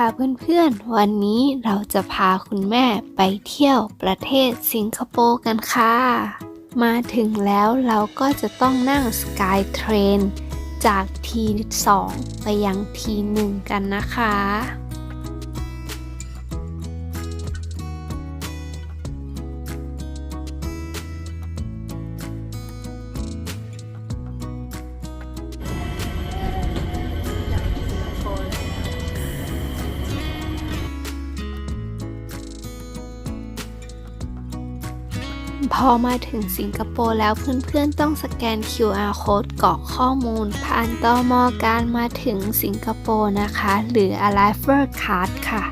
ค่ะเพื่อนๆ วันนี้เราจะพาคุณแม่ไปเที่ยวประเทศสิงคโปร์กันค่ะ มาถึงแล้วเราก็จะต้องนั่งสกายเทรนจาก T2 ไปยัง T1 กันนะคะ พอมาถึงสิงคโปร์แล้วเพื่อนๆต้องสแกน QR code กรอกข้อมูล ผ่านตอมอการมาถึงสิงคโปร์นะคะ หรือ Arrival Card ค่ะ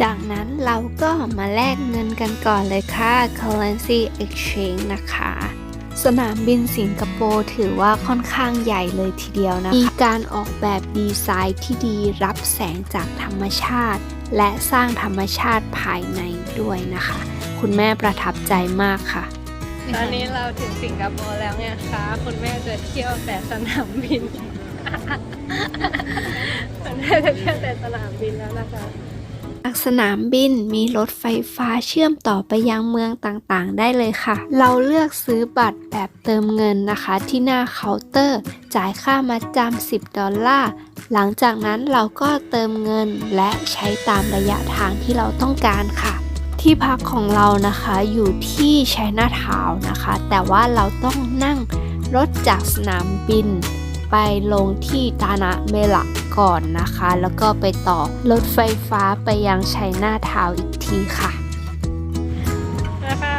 จากนั้นเราก็มาแลกเงินกันก่อนเลยค่ะ Currency Exchange นะคะสนามบินสิงคโปร์ถือว่าค่อนข้างใหญ่เลยทีเดียวนะคะ มีการออกแบบดีไซน์ที่ดีรับแสงจากธรรมชาติ และสร้างธรรมชาติภายในด้วยนะคะ คุณแม่ประทับใจมากค่ะ ตอนนี้เราถึงสิงคโปร์แล้วไงคะคุณแม่จะเที่ยวแต่สนามบินคุณแม่จะเที่ยวแต่สนามบินแล้วนะคะจากสนามบินมีรถไฟฟ้าเชื่อมต่อไปยังเมืองต่างๆ ได้เลยค่ะ เราเลือกซื้อบัตรแบบเติมเงินนะคะ ที่หน้าเคาน์เตอร์ จ่ายค่ามาจำ10 ดอลลาร์ หลังจากนั้นเราก็เติมเงินและใช้ตามระยะทางที่เราต้องการค่ะ ที่พักของเรานะคะอยู่ที่ชัยนาทาวน์นะคะ แต่ว่าเราต้องนั่งรถจากสนามบิน ไปลงที่ตานะเมละก่อนนะคะ แล้วก็ไปต่อรถไฟฟ้าไปยังชัยนาทาวน์อีกทีค่ะนะคะ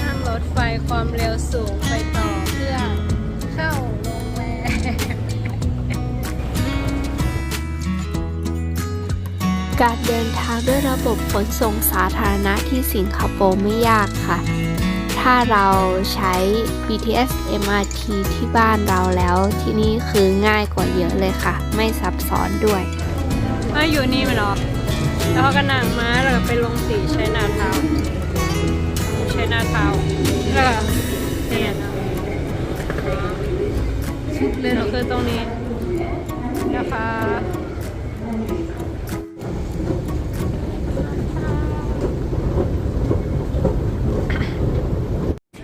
นั่งรถไฟความเร็วสูง การเดินทางด้วยระบบขนส่งสาธารณะที่สิงคโปร์ไม่ยากค่ะ ถ้าเราใช้ BTS MRT ที่บ้านเราแล้วที่นี่คือง่ายกว่าเยอะเลยค่ะ ไม่ซับซ้อนด้วยมาอยู่นี่มันหรอแล้วเขาก็นั่งมาแล้วก็ไปลงสีใช้นาเท้าใช้นาเท้าแล้วก็เนี่ยนะเดินคือตรงนี้นะคะ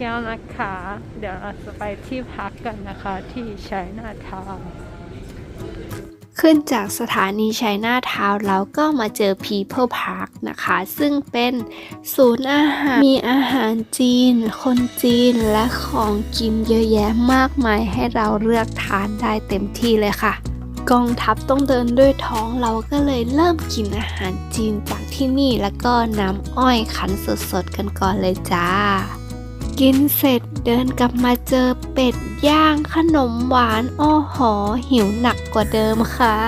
ที่ยวนะคะ เดี๋ยวเราจะไปที่พักกันนะคะที่ชัยนาทาวขึ้นจากสถานีชัยนาทาวน์แล้วก็มาเจอ People Park นะคะ ซึ่งเป็นศูนย์อาหาร มีอาหารจีน คนจีนและของกินเยอะแยะมากมายให้เราเลือกทานได้เต็มที่เลยค่ะ กองทัพต้องเดินด้วยท้องเราก็เลยเริ่มกินอาหารจีนจากที่นี่แล้วก็น้ำอ้อยขันสดๆกันก่อนเลยจ้า กินเสร็จเดินกลับมาเจอเป็ดย่างขนมหวานอ้อหอหิวหนักกว่าเดิมค่ะ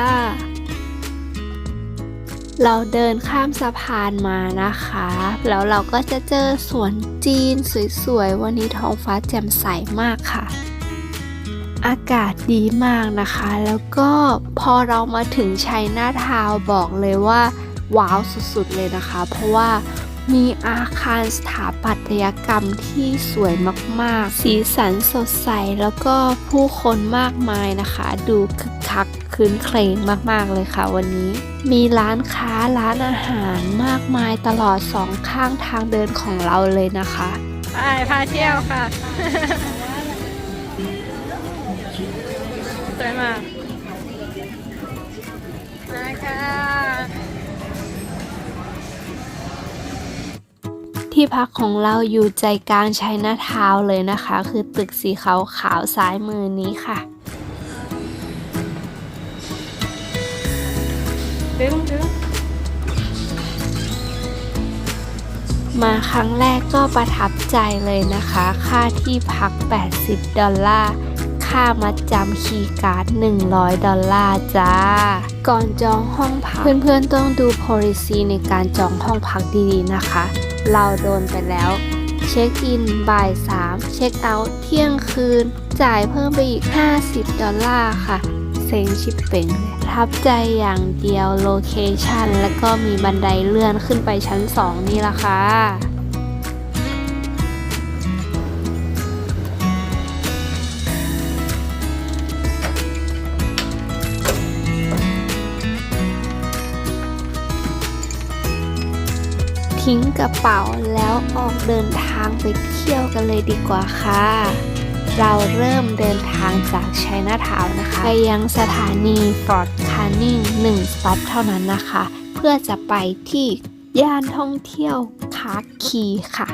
เราเดินข้ามสะพานมานะคะ แล้วเราก็จะเจอสวนจีนสวยๆ วันนี้ท้องฟ้าแจ่มใสมากค่ะ อากาศดีมากนะคะ แล้วก็พอเรามาถึงชัยนาทาวบอกเลยว่า ว้าวสุดๆเลยนะคะ เพราะว่า มีอาคารสถาปัตยกรรมที่สวยมาก ๆ สีสันสดใส แล้วก็ผู้คนมากมายนะคะ ดูคึกคักคืนเครงมาก ๆ เลยค่ะวันนี้ มีร้านค้าร้านอาหารมากมายตลอดสองข้างทางเดินของเราเลยนะคะไปพาเที่ยวค่ะ สวยมาก ที่พักของเราอยู่ใจกลางชัยนาทาวน์เลยนะคะ คือตึกสีขาวขาวซ้ายมือนี้ค่ะดึงดึงมาครั้งแรกก็ประทับใจเลยนะคะ ค่าที่พัก 80 ดอลลาร์ ค่ามัดจำคีย์การ์ด 100 ดอลลาร์จ้า ก่อนจองห้องพัก เพื่อนๆต้องดู policy ในการจองห้องพักดีๆนะคะ เราโดนไปแล้ว เช็คอินบ่าย3เช็คเอาท์เที่ยงคืน จ่ายเพิ่มไปอีก 50 ดอลลาร์ค่ะ เซ็งชิปเป่งเลยทับใจอย่างเดียวโลเคชันแล้วก็มีบันไดเลื่อนขึ้นไปชั้น 2 นี่ละค่ะ ทิ้งกระเป๋าแล้วออกเดินทางไปเที่ยวกันเลยดีกว่าค่ะ เราเริ่มเดินทางจากชัยนาทาวนะคะ ไปยังสถานีฟอร์ดคานิงหนึ่งสต็อปเท่านั้นนะคะ เพื่อจะไปที่ย่านท่องเที่ยวคาคีค่ะ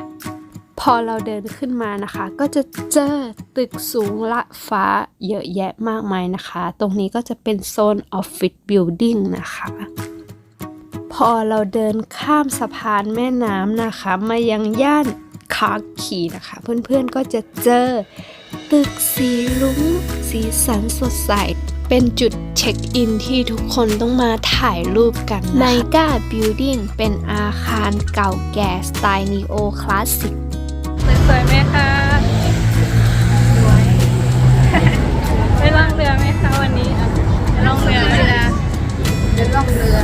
พอเราเดินขึ้นมานะคะ ก็จะเจอตึกสูงละฟ้าเยอะแยะมากมายนะคะ ตรงนี้ก็จะเป็นโซนออฟฟิศบิลดิ่งนะคะ พอเราเดินข้ามสะพานแม่น้ำนะคะ มายังย่านคาคีนะคะ เพื่อนๆก็จะเจอ ตึกสีลุ้งสีสันสดใส เป็นจุดเช็คอินที่ทุกคนต้องมาถ่ายรูปกันไนกาบิลดิ่งเป็นอาคารเก่าแก่สไตล์นีโอคลาสสิกสวยๆไหมคะสวยไปล่องเรือไหมคะวันนี้ไปล่องเรือไหมนะเป็นล่องเรือ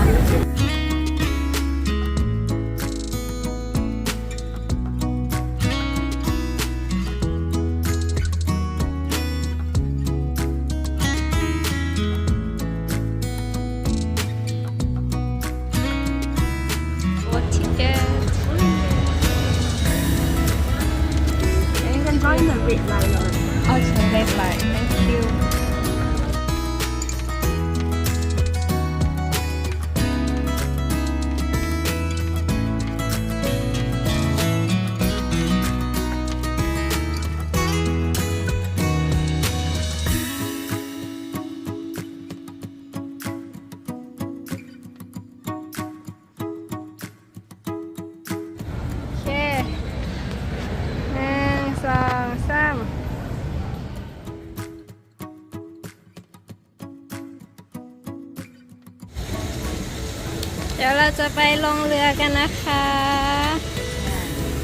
จะไปลงเรือกันนะคะ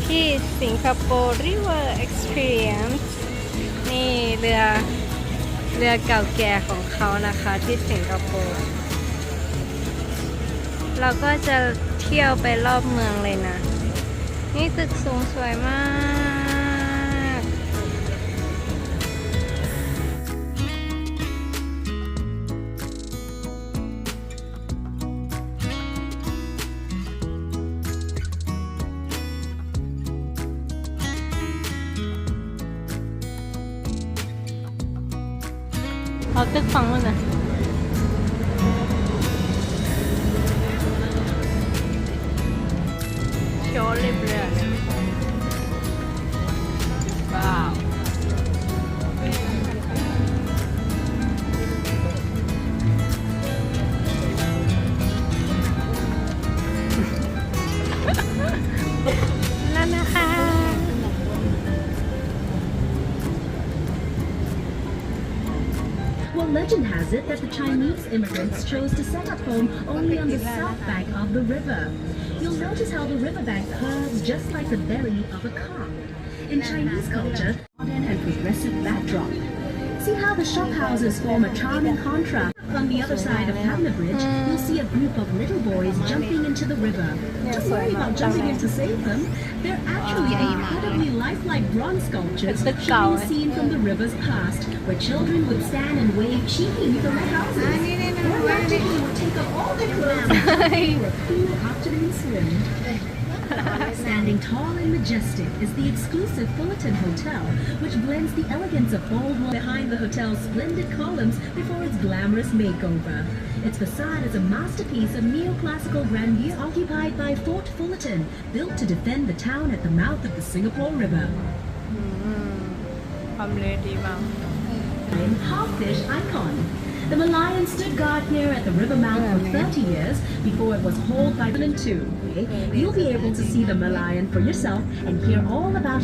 ที่สิงคโปร์ริเวอร์เอ็กซ์เพรียนนี่เรือเรือเก่าแก่ของเขานะคะที่สิงคโปร์เราก็จะเที่ยวไปรอบเมืองเลยนะ นี่ตึกสูงสวยมาก เอาตึกฝั่งนู้น Chinese immigrants chose to set up home only on the south bank of the river. You'll notice how the riverbank curves just like the belly of a cock. In Chinese culture, modern and progressive backdrop. See how the shophouses form a charming contrast. On the other side of Hamner Bridge, you'll see a group of little boys jumping into the river. Don't worry about jumping in to save them. They're actually incredibly lifelike bronze sculptures showing a scene from the river's past, where children would stand and wave cheeky from the houses. They would take off all their clothes for a cool afternoon swim. Standing tall and majestic is the exclusive Fullerton Hotel, which blends the elegance of old world behind the hotel's splendid columns before its glamorous makeover. Its facade is a masterpiece of neoclassical grandeur occupied by Fort Fullerton, built to defend the town at the mouth of the Singapore River. Mm -hmm. I'm ready, Halfish icon. The Malayan stood guard here at the river mouth for 30 years before it was hauled by Finland too. You'll be able to see the Malayan for yourself and hear all about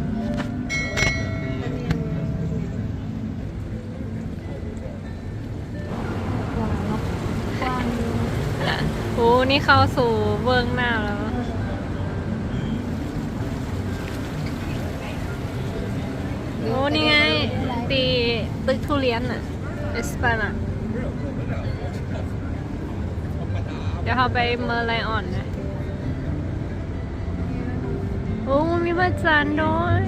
โอ้นี่เข้าสู่เวิร์กหน้าแล้ว โอ้นี่ไง ตีตึกทุเรียนอะเอสปาน่ะ ดี๋ยวเราไปเมอร์ไลออนนะโอ้มีพระจันทร์ด้วย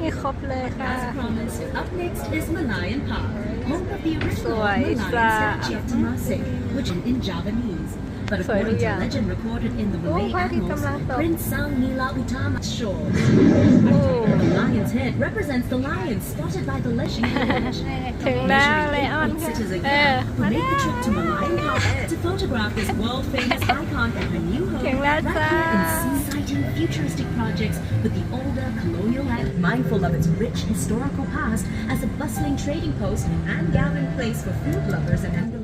นี่ครบเลยค่ะ As promised, up next is Malayan Park, home of the original Soy Malayan sa- Serchiat Temasek, which in Javanese. But so, according yeah. to legend recorded in the Malay oh, annals, Prince Sang Nila Utama Shaw. The lion's head represents the lion spotted by the legend. visitors again who made the trip to Malaya to photograph this world-famous icon at her new home right here in seasighting futuristic projects with the older colonial land, mindful of its rich historical past as a bustling trading post and gathering place for food lovers and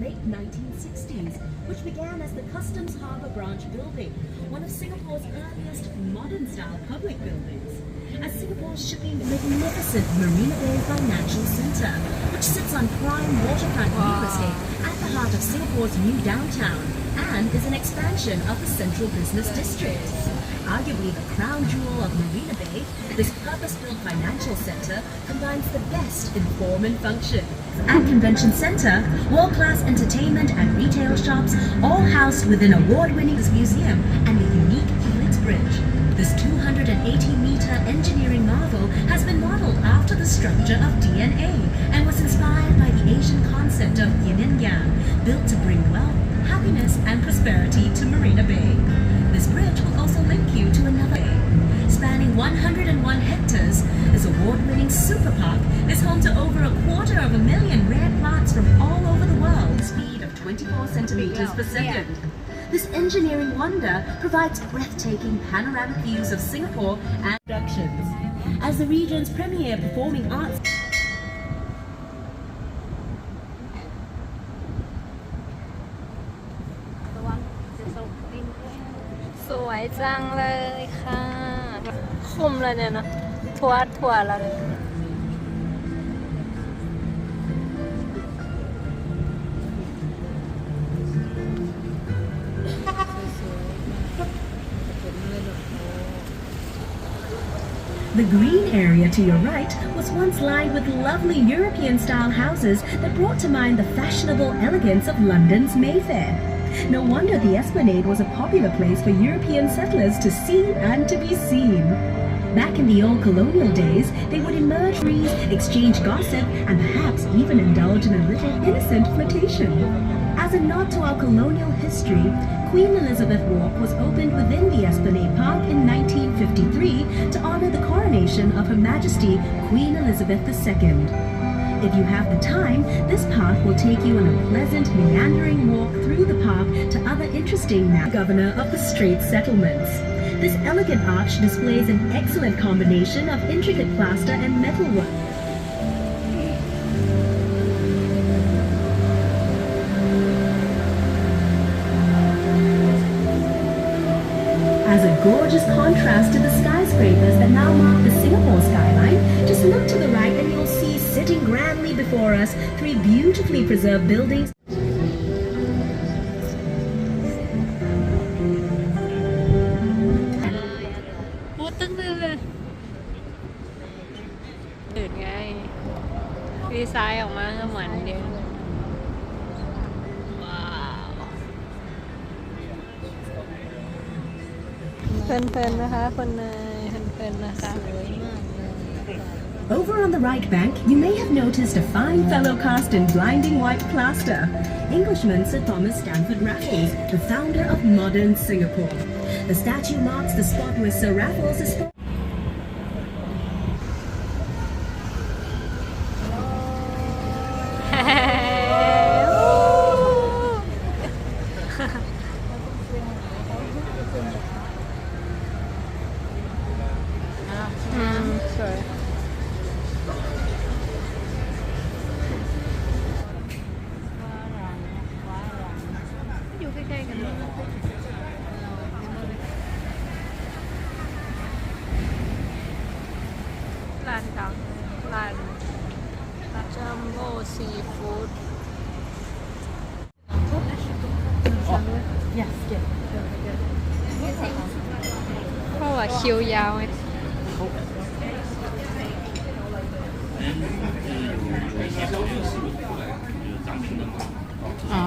Customs Harbour Branch building, one of Singapore's earliest modern-style public buildings. As Singapore's shipping magnificent Marina Bay Financial Centre, which sits on prime waterfront real estate at the heart of Singapore's new downtown and is an expansion of the central business district. Arguably the crown jewel of Marina Bay, this purpose-built financial centre combines the best in form and function. At Convention Centre, world-class entertainment and retail shops, all housed within award-winning museum and a unique Helix Bridge. This 280-meter engineering marvel has been modeled after the structure of DNA and was inspired by the Asian concept of yin and yang, built to bring wealth, happiness, and prosperity to Marina Bay. home to over a quarter of a million rare plants from all over the world. Speed of 24 centimeters per second. This engineering wonder provides breathtaking panoramic views of Singapore and productions. As the region's premier performing arts สวยจังเลยค่ะ คุมเลยเนี่ยเนาะทัวร์ทัวร์แล้ว The green area to your right was once lined with lovely European style houses that brought to mind the fashionable elegance of London's Mayfair. No wonder the Esplanade was a popular place for European settlers to see and to be seen. Back in the old colonial days, they would emerge trees, exchange gossip, and perhaps even indulge in a little innocent flirtation. As a nod to our colonial history, Queen Elizabeth Walk was opened within the Esplanade Park in 1953 to honor the coronation of Her Majesty Queen Elizabeth II. If you have the time, this path will take you on a pleasant, meandering walk through the park to other interesting governor of the Straits settlements. This elegant arch displays an excellent combination of intricate plaster and metalwork. gorgeous contrast to the skyscrapers that now mark the Singapore skyline, just look to the right and you'll see sitting grandly before us three beautifully preserved buildings. พูดตึ้งเลยตื่นไง ดีไซน์ออกมาก็เหมือนเดีย เพลินๆนะคะคนเนยเพลินๆนะคะ Over on the right bank, you may have noticed a fine fellow cast in blinding white plaster. Englishman Sir Thomas Stanford Raffles, the founder of modern Singapore. The statue marks the spot where Sir Raffles is. คิวยาวไงอ๋อ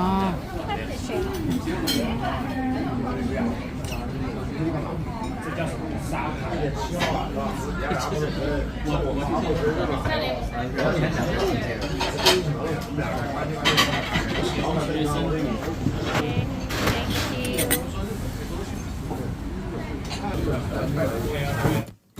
Thank you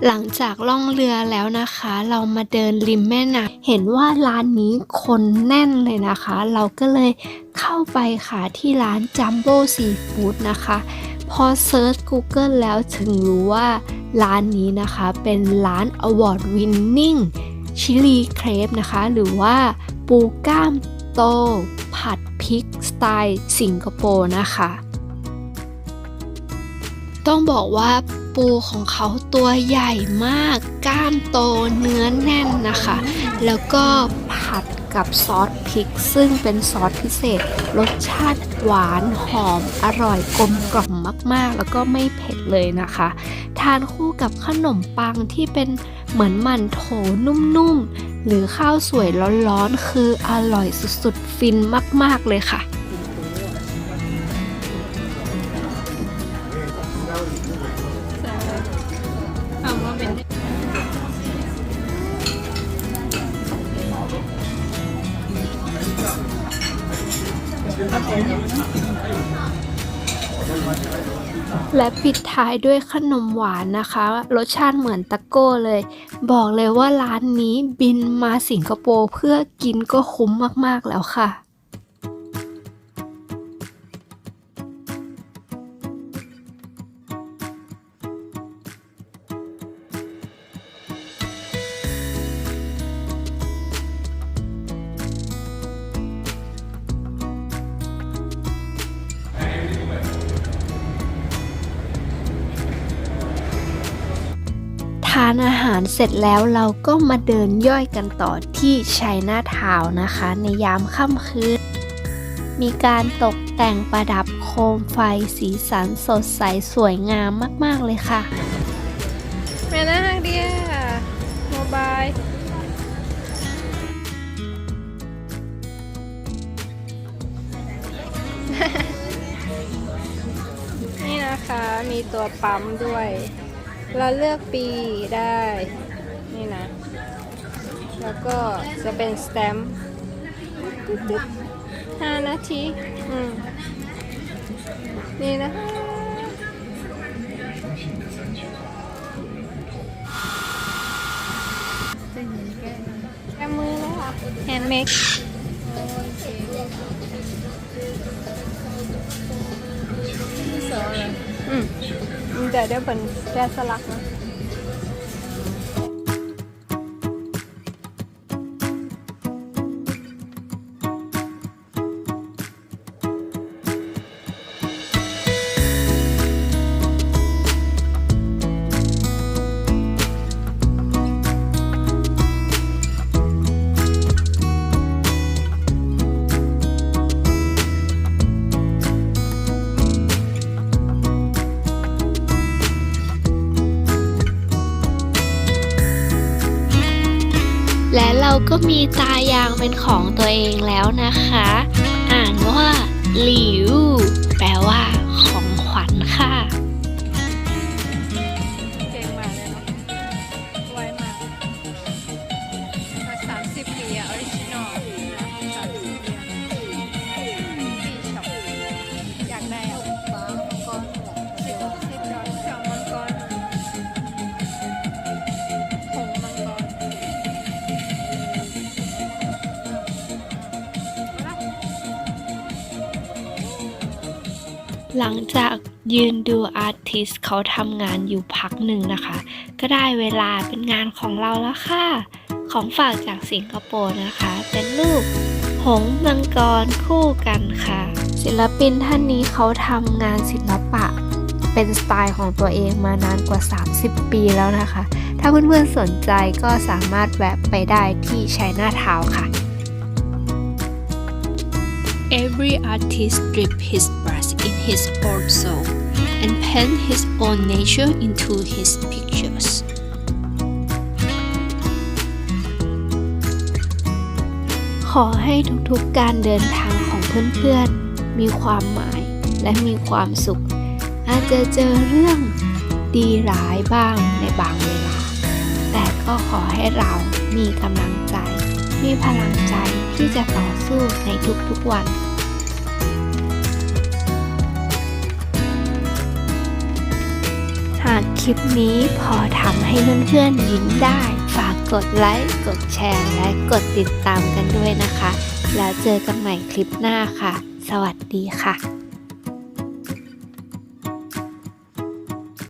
หลังจากล่องเรือแล้วนะคะ เรามาเดินริมแม่น้ำเห็นว่าร้านนี้คนแน่นเลยนะคะ เราก็เลยเข้าไปค่ะที่ร้านจัมโบ้ซีฟู้ดนะคะ พอเซิร์ช Google แล้วถึงรู้ว่าร้านนี้นะคะเป็นร้าน Award Winning ชิลีเครปนะคะ หรือว่าปูก้ามโต ผัดพริกสไตล์สิงคโปร์นะคะ ต้องบอกว่า ปูของเขาตัวใหญ่มากกล้ามโตเนื้อแน่นนะคะ แล้วก็ผัดกับซอสพริก ซึ่งเป็นซอสพิเศษ รสชาติหวานหอมอร่อยกลมกล่อมมากๆ แล้วก็ไม่เผ็ดเลยนะคะ ทานคู่กับขนมปังที่เป็นเหมือนมันโถนุ่มๆ หรือข้าวสวยร้อนๆ คืออร่อยสุดๆ ฟินมากๆเลยค่ะ และปิดท้ายด้วยขนมหวานนะคะ รสชาติเหมือนตะโก้เลย บอกเลยว่าร้านนี้บินมาสิงคโปร์เพื่อกินก็คุ้มมากๆแล้วค่ะ ทานอาหารเสร็จแล้วเราก็มาเดินย่อยกันต่อที่ชัยนาทาวน์นะคะ ในยามค่ำคืน มีการตกแต่งประดับโคมไฟสีสันสดใสสวยงามมาก ๆ เลยค่ะแม่น่ารักดีอะโมบายนี่นะคะมีตัวปั๊มด้วย เราเลือกปีได้ นี่นะ แล้วก็จะเป็นสแตมป์ห้านาที อืม นี่นะคะแค่มือเลยค่ะแฮนด์เมด เดี๋ยวเดี๋ยวเป็นแกะสลักนะ ก็มีตายางเป็นของตัวเองแล้วนะคะ อ่านว่าหลิว แปลว่า หลังจากยืนดูอาร์ติสเขาทำงานอยู่พักหนึ่งนะคะ ก็ได้เวลาเป็นงานของเราแล้วค่ะ ของฝากจากสิงคโปร์นะคะ เป็นรูปหงมังกรคู่กันค่ะ ศิลปินท่านนี้เขาทำงานศิลปะ เป็นสไตล์ของตัวเองมานานกว่า 30 ปีแล้วนะคะ ถ้าเพื่อนๆสนใจก็สามารถแวะไปได้ที่ชัยนาทาวค่ะ Every artist drip his brush in his own soul and paint his own nature into his pictures. ขอให้ทุกๆการเดินทางของเพื่อนๆ มีความหมายและมีความสุข อาจจะเจอเรื่องดีร้ายบ้างในบางเวลา แต่ก็ขอให้เรามีกำลังใจ มีพลังใจที่จะต่อู้ในทุกๆวันหากคลิปนี้พอทำให้เพื่อนๆยิ้มได้ ฝากกดไลค์ กดแชร์ และกดติดตามกันด้วยนะคะ แล้วเจอกันใหม่คลิปหน้าค่ะ สวัสดีค่ะ